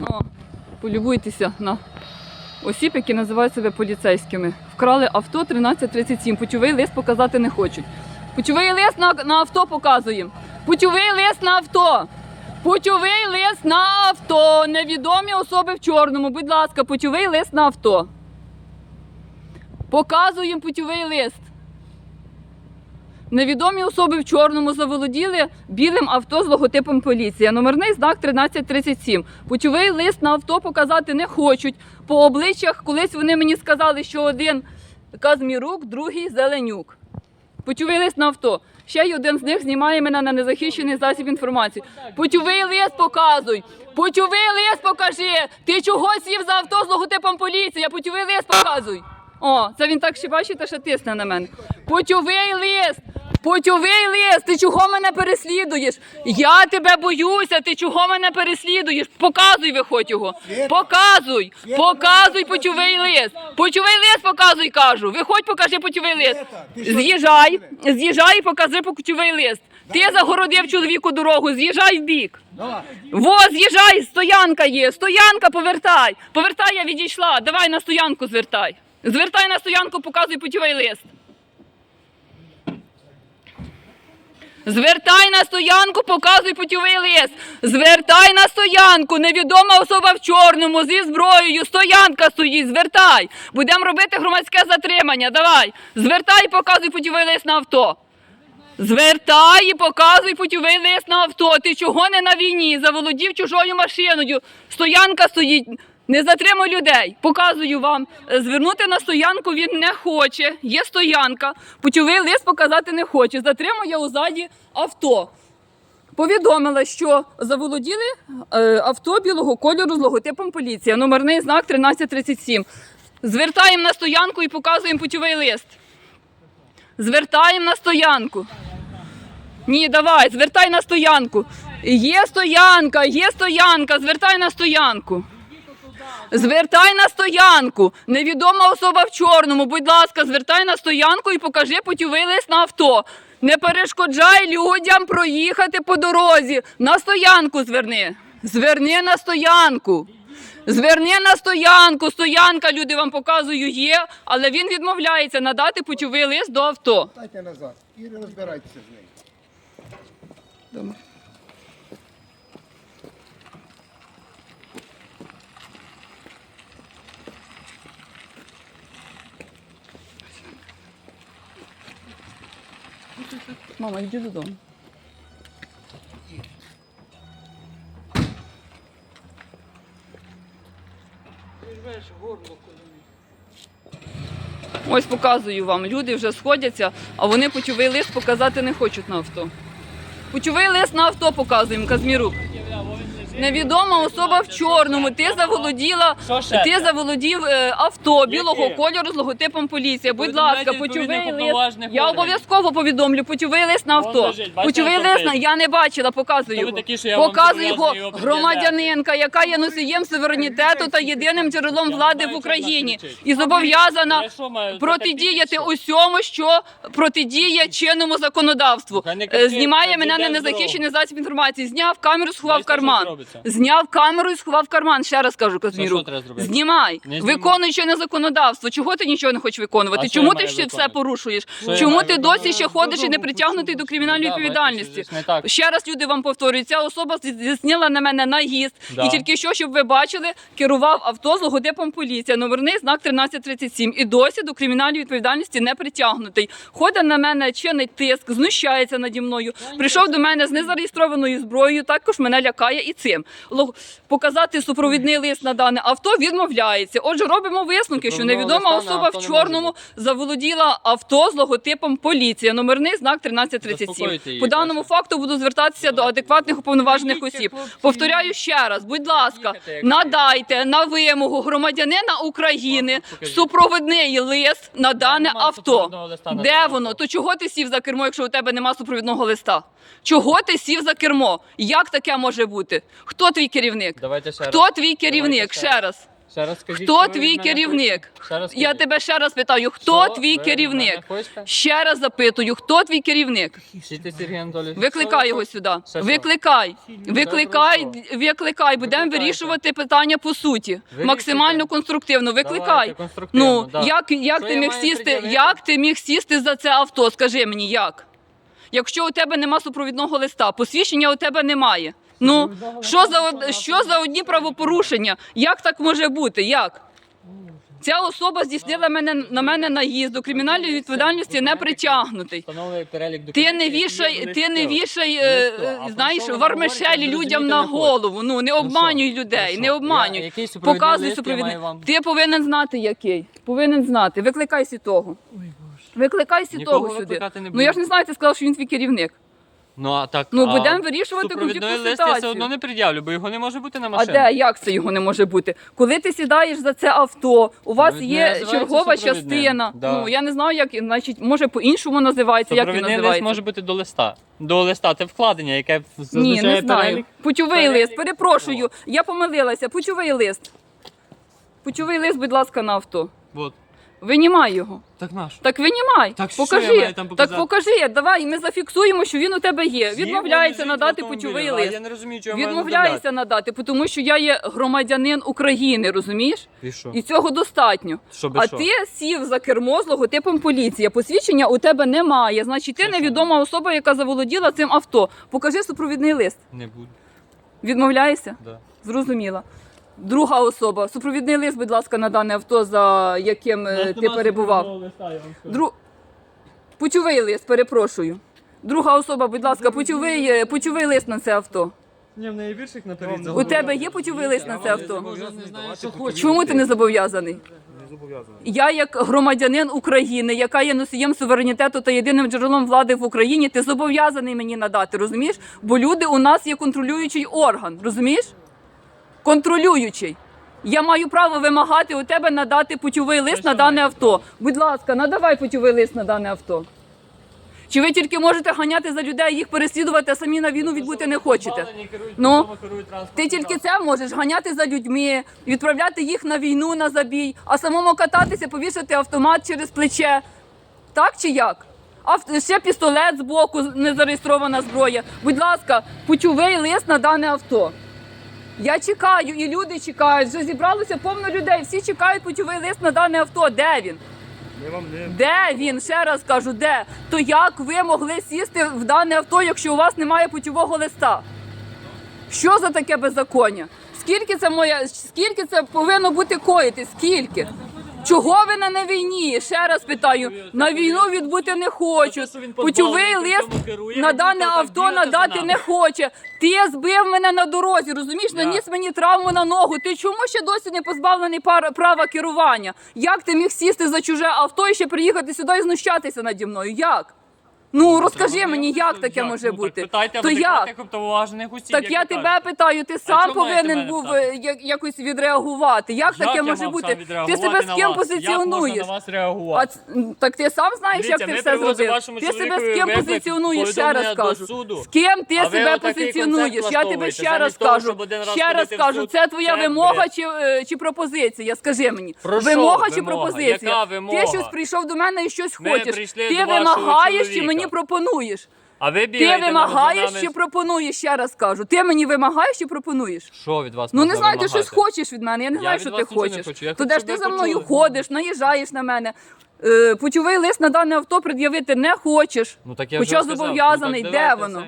О, полюбуйтеся на осіб, які називають себе поліцейськими. Вкрали авто 1337. Путьовий лист показати не хочуть. Путьовий лист на, на авто показуємо. Путьовий лист на авто. Путьовий лист на авто. Невідомі особи в чорному. Будь ласка, путьовий лист на авто. Показуємо путьовий лист. Невідомі особи в чорному заволоділи білим авто з логотипом поліція. Номерний знак 1337. Путьовий лист на авто показати не хочуть. По обличчях колись вони мені сказали, що один Казмірук, другий Зеленюк. Путьовий лист на авто. Ще й один з них знімає мене на незахищений засіб інформації. Путьовий лист показуй. Путьовий лист покажи. Ти чого сів за авто з логотипом поліція? Путьовий лист показуй. О, це він так ще бачите, що тисне на мене. Путьовий лист! Путьовий лист! Ти чого мене переслідуєш? Я тебе боюся, ти чого мене переслідуєш? Показуй виходь його. Показуй! Показуй путьовий лист! Путьовий лист показуй, кажу. Виходь, покажи путьовий лист. З'їжджай, з'їжджай і покажи путьовий лист. Ти загородив чоловіку дорогу, з'їжджай в бік. Во, з'їжджай, стоянка є, стоянка, повертай. Повертай, я відійшла. Давай на стоянку звертай. Звертай на стоянку, показуй путьовий лист. Звертай на стоянку, показуй путьовий лист. Звертай на стоянку. Невідома особа в чорному зі зброєю. Стоянка стоїть. Звертай. Будемо робити громадське затримання. Давай. Звертай і показуй путьовий лист на авто. Звертай і показуй путьовий лист на авто. Ти чого не на війні? Заволодів чужою машиною. Стоянка стоїть. Не затримуй людей. Показую вам. Е, Звернути на стоянку він не хоче. Є стоянка. Путьовий лист показати не хоче. Затримує узаді авто. Повідомила, що заволоділи е, авто білого кольору з логотипом поліція. Номерний знак 1337. Звертаємо на стоянку і показуємо путьовий лист. Звертаємо на стоянку. Ні, давай, звертай на стоянку. Є стоянка, є стоянка, звертай на стоянку. Звертай на стоянку. Невідома особа в чорному. Будь ласка, звертай на стоянку і покажи путьовий лист на авто. Не перешкоджай людям проїхати по дорозі. На стоянку зверни. Зверни на стоянку. Зверни на стоянку. Стоянка, люди вам показую, є, але він відмовляється надати путьовий лист до авто. Дайте назад і розбирайтеся з нею. Мама, йди додому. Ось показую вам. Люди вже сходяться, а вони путьовий лист показати не хочуть на авто. Путьовий лист на авто показуємо, Казмірук. Невідома особа в чорному. Ти заволоділа, Що ще? ти заволодів е, авто білого кольору з логотипом поліція. Будь ласка, путьовий лист. уповноважених Я органів. обов'язково повідомлю. Путьовий лист на авто. лежить, бачите, Путьовий на лист на я не бачила. Показую Хто ви його. такі, що я вам Показую його зобов'язаний його громадянинка, яка є носієм суверенітету та єдиним джерелом влади в Україні, і зобов'язана Я що маю, протидіяти усьому, що протидіє чинному законодавству. Та не Е, Знімає мене на йде незахищений засіб інформації. Зняв камеру, сховав в Знаєте, що карман. Робиться? Зняв камеру і сховав в карман. Ще раз кажу, Казміру. треба зробити? Знімай. Не знімаю. Виконуй чинне законодавство. Чого ти нічого не хочеш виконувати? А що Чому я ти маю ще все виконувати? порушуєш? Що я Чому маю ти виконувати? досі ще ходиш і не притягнутий до кримінальної Да, бачите, відповідальності? це ж не так. Ще раз люди вам повторюють, ця особа здійснила на мене наїзд. Да. І тільки що, щоб ви бачили, керував авто з логотипом поліція. Номерний знак 1337. І досі до кримінальної відповідальності не притягнутий. Ходить на мене чинить тиск, знущається наді мною. Прийшов до мене з незареєстрованою зброєю, також мене лякає і цим. Лог- Показати супровідний лист на дане авто відмовляється. Отже, робимо висновки, що невідома особа в чорному заволоділа авто з логотипом поліція. Номерний знак 1337. Заспокойте її, По даному факту буду звертатися до адекватних уповноважених осіб. Повторяю ще раз, будь ласка, надайте на вимогу громадянина України супровідний лист на дане авто. Де воно? То чого ти сів за кермо, якщо у тебе нема супровідного листа? Чого ти сів за кермо? Як таке може бути? Хто твій керівник? Давайте ще Хто раз. твій керівник? Ще Ще раз. Ще раз скажіть, Хто що твій мене керівник? хочете? Ще раз Я скажіть. тебе ще раз питаю, хто Що твій ви керівник? мене хочете? Ще раз запитую, хто твій керівник? Вчитель Сергій Анатолійович. Що Викликай ви його хочете? сюди. Ще що? Викликай. Викликай, викликай. Будемо Викликайте. вирішувати питання по суті. Максимально конструктивно. Викликай. Давайте, конструктивно, Ну, да. як, як Що ти я міг маю сісти? пред'явити? Як ти міг сісти за це авто? Скажи мені, як? Якщо у тебе нема супровідного листа, посвідчення у тебе немає. Ну, що за, од- що за одні правопорушення? Як так може бути? Як? Ця особа здійснила мене, на мене наїзд, до кримінальної відповідальності не притягнутий. Встановлює перелік Ти не вішай, ти не вішай, е, Листо. А е, про знаєш, що ви говорите, людям на не голову. Ну не обманюй людей, Ну не обманюй. Показуй супровідний. Ти повинен знати, який. Повинен знати. Викликай сітого. Викликай Нікого сітого сюди. викликати не Ну я ж не знаю, ти сказав, що він твій керівник. Ну, а так, Ну, а будемо вирішувати супровідний конфліктну лист я все ситуацію. одно не пред'явлю, бо його не може бути на А машині. де як це його не може бути? Коли ти сідаєш за це авто, у вас Ну, є називається чергова супровідним. частина. Да. Ну я не знаю, як значить, може по-іншому називається. Як він Супровідний лист називається? може бути до листа. До листа це вкладення, яке Ні, зазначає не знаю. перелік. Путьовий перелік лист, перепрошую. Я помилилася. Путьовий лист. Путьовий лист, будь ласка, на авто. От. Винімай його. Так наш. Так винімай. Так що покажи. я маю там так покажи. Давай, ми зафіксуємо, що він у тебе є. Відмовляється Є, надати лежить в путьовий автомобілі, а лист. Я не розумію, чого я маю Відмовляється надати, тому що я є громадянин України, розумієш? І що? І цього достатньо. Що без А що? ти сів за кермо з логотипом поліція. Посвідчення у тебе немає. Значить, ти Що це? невідома особа, яка заволоділа цим авто. Покажи супровідний лист. Не буду. Відмовляєшся? Да. Зрозуміла. Друга особа. Супровідний лист, будь ласка, на дане авто, за яким е, ти перебував. Дру... Путьовий лист, перепрошую. Друга особа, будь ласка, путьовий, е, путьовий лист на це авто. Ні, в неї віршик наперед. У тебе є путьовий лист на це авто? Чому ти не зобов'язаний? Я, як громадянин України, яка є носієм суверенітету та єдиним джерелом влади в Україні, ти зобов'язаний мені надати, розумієш? Бо люди у нас є контролюючий орган, розумієш? Контролюючий. Я маю право вимагати у тебе надати путьовий лист на дане авто. Будь ласка, надавай путьовий лист на дане авто. Чи ви тільки можете ганяти за людей, їх переслідувати, а самі на війну відбути не хочете? Ну, Ти тільки це можеш ганяти за людьми, відправляти їх на війну на забій, а самому кататися, повішати автомат через плече. Так чи як? Ав- ще пістолет з боку, незареєстрована зброя. Будь ласка, путьовий лист на дане авто. Я чекаю, і люди чекають. Вже зібралося повно людей. Всі чекають путівий лист на дане авто. Де він? Ми вам не Де він? Ще раз кажу, де? То як ви могли сісти в дане авто, якщо у вас немає путівого листа? Що за таке беззаконня? Скільки це моя, скільки це повинно бути коїти? Скільки? Чого ви на не війні? Ще раз питаю. На війну відбути не хочу. він Путьовий лист на дане авто надати не хоче. Ти збив мене на дорозі, розумієш? Наніс мені травму на ногу. Ти чому ще досі не позбавлений права керування? Як ти міг сісти за чуже авто і ще приїхати сюди і знущатися наді мною? Як? Ну розкажи мені, як таке може Ну, бути? Так питайте То як? адекватних уповноважених Так я тебе питаю, ти сам чому повинен був е, як- якось відреагувати. Як, таке може бути? Ти себе з ким вас? Як можна позиціонуєш? на вас А реагувати? ц- так ти сам знаєш, Дивіться, як ти все привозимо зробив. вашому Ти себе з чоловікові ким виклик, позиціонуєш? Ще раз повідомлення до кажу. суду. З ким ти А ви себе отакий позиціонуєш? концерт Я тебе влаштовуєте, ще раз замість того, кажу. щоб один раз Ще раз ходити в кажу, суд. це твоя Це вимога бред. чи, е, чи пропозиція? Скажи мені. Про що вимога чи вимога? пропозиція? Яка вимога? Ти щось прийшов до мене і щось Ми хочеш. прийшли Ти до вашого вимагаєш чи чоловіка. Мені пропонуєш? А ви Ти бігаєте вимагаєш нами. чи пропонуєш? Ще раз кажу. Ти мені вимагаєш чи пропонуєш? Що від вас Ну не знаю, ти щось хочеш від мене. Я не Я знаю, що ти хочеш. хочу. Я То де ж ти за мною почули. ходиш, наїжджаєш на мене. Е, путьовий лист на дане авто пред'явити не хочеш. Ну так я Хоча сказав. зобов'язаний, Ну, де воно?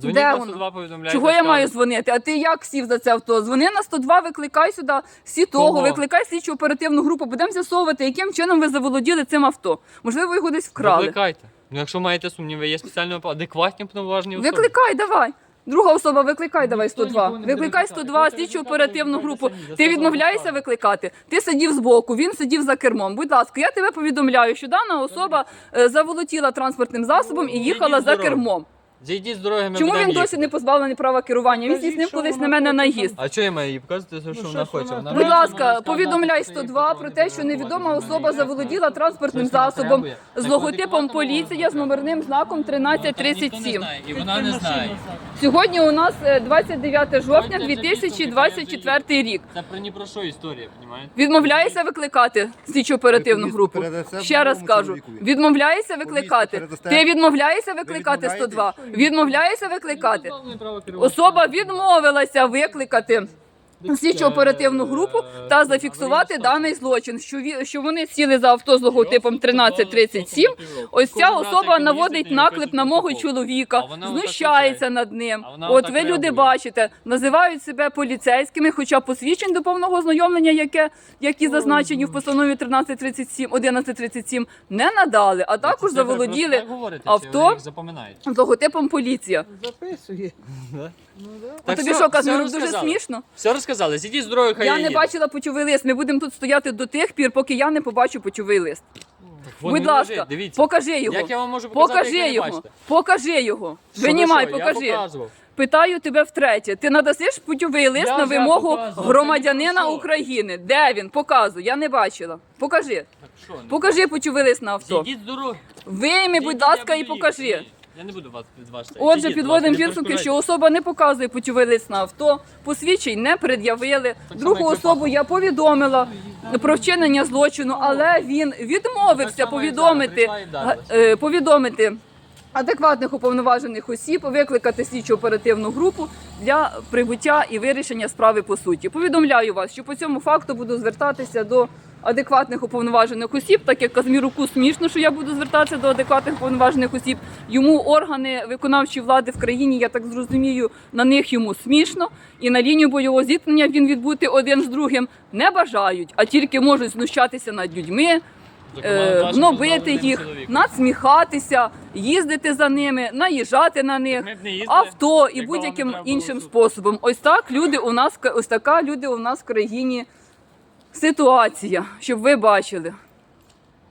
Дзвоніть Де на 102, повідомляйте, Чого я маю дзвонити? А ти як сів за це авто? Дзвони на 102, викликай сюди всі того, Кого? викликай слідчу оперативну групу. Будемо з'ясовувати, яким чином ви заволоділи цим авто. Можливо, його десь вкрали. Викликайте. Ну якщо маєте сумніви, є спеціально адекватні повноважені особи. Викликай, давай. Друга особа, викликай давай Ніхто 102. нікого не буде Викликай викликати. 102, Хочете слідчу оперативну групу. самі. За Ти відмовляєшся викликати? Ти сидів збоку, він сидів за кермом. Будь ласка, я тебе повідомляю, що дана особа е, заволотіла транспортним засобом і їхала за здорові. кермом. Зійдіть з дороги, ми Чому будемо він досі не позбавлений права керування? Він здійснив що колись на вона мене хоче наїзд. А що я маю їй показувати, що, Ну, вона хоче? вона? Будь ласка, повідомляй що 102 про те, що невідома особа заволоділа транспортним засобом з логотипом поліція з номерним знаком 1337. І вона не знає. Сьогодні у нас е, 29 жовтня 2024 рік. Це про ні про що історія, розумієте? Відмовляється викликати слідчо оперативну групу. передасте Ще раз другому кажу, чоловікові. відмовляється викликати. передасте? Ти відмовляєшся викликати відмовляєтесь? 102. Відмовляєшся викликати. Особа відмовилася викликати слідчо оперативну групу та зафіксувати даний злочин. Що ві- що вони сіли за авто з логотипом 1337. Ось ця особа наводить наклеп на мого чоловіка, знущається над ним. От ви люди бачите, називають себе поліцейськими, хоча посвідчень до повного ознайомлення, яке які зазначені в постанові 1337, 1137, не надали, а також заволоділи авто з логотипом поліція. Записує. А тобі що, Казмиров, дуже смішно? Все розказали, сидіть з дороги, хай Я не їде. бачила почовий лист. Ми будемо тут стояти до тих пір, поки я не побачу почовий лист. Вон Будь він ласка, лежить, дивіться. покажи його. Як я вам можу показати, Покажи як ви не його. бачите? Покажи його. Що ви Винімай, що, я покажи. показував. Питаю тебе втретє. Ти надасиш путьовий лист Я на вже вимогу показував, громадянина це. України. Де він? Показуй. Я не бачила. Покажи. Так що, не- Покажи путьовий лист на авто. Зійдіть з дороги. Вийми, будь ласка, і покажи. Я не буду вас підважити. Отже, підводимо підсумки, що особа не показує путьовий лист на авто, посвідчень не пред'явили. Другу особу я повідомила про вчинення злочину, але він відмовився повідомити, е, повідомити адекватних уповноважених осіб, викликати слідчу оперативну групу для прибуття і вирішення справи по суті. Повідомляю вас, що по цьому факту буду звертатися до адекватних уповноважених осіб, так як Казміруку смішно, що я буду звертатися до адекватних уповноважених осіб. Йому органи виконавчої влади в країні, я так зрозумію, на них йому смішно, і на лінію бойового зіткнення він відбути один з другим не бажають, а тільки можуть знущатися над людьми. Е, гнобити їх, чоловіком. надсміхатися, їздити за ними, наїжджати на них, Ми б не їздили, авто і якби вам будь-яким треба було іншим способом. Ось так люди у нас ось така люди у нас в країні ситуація, щоб ви бачили.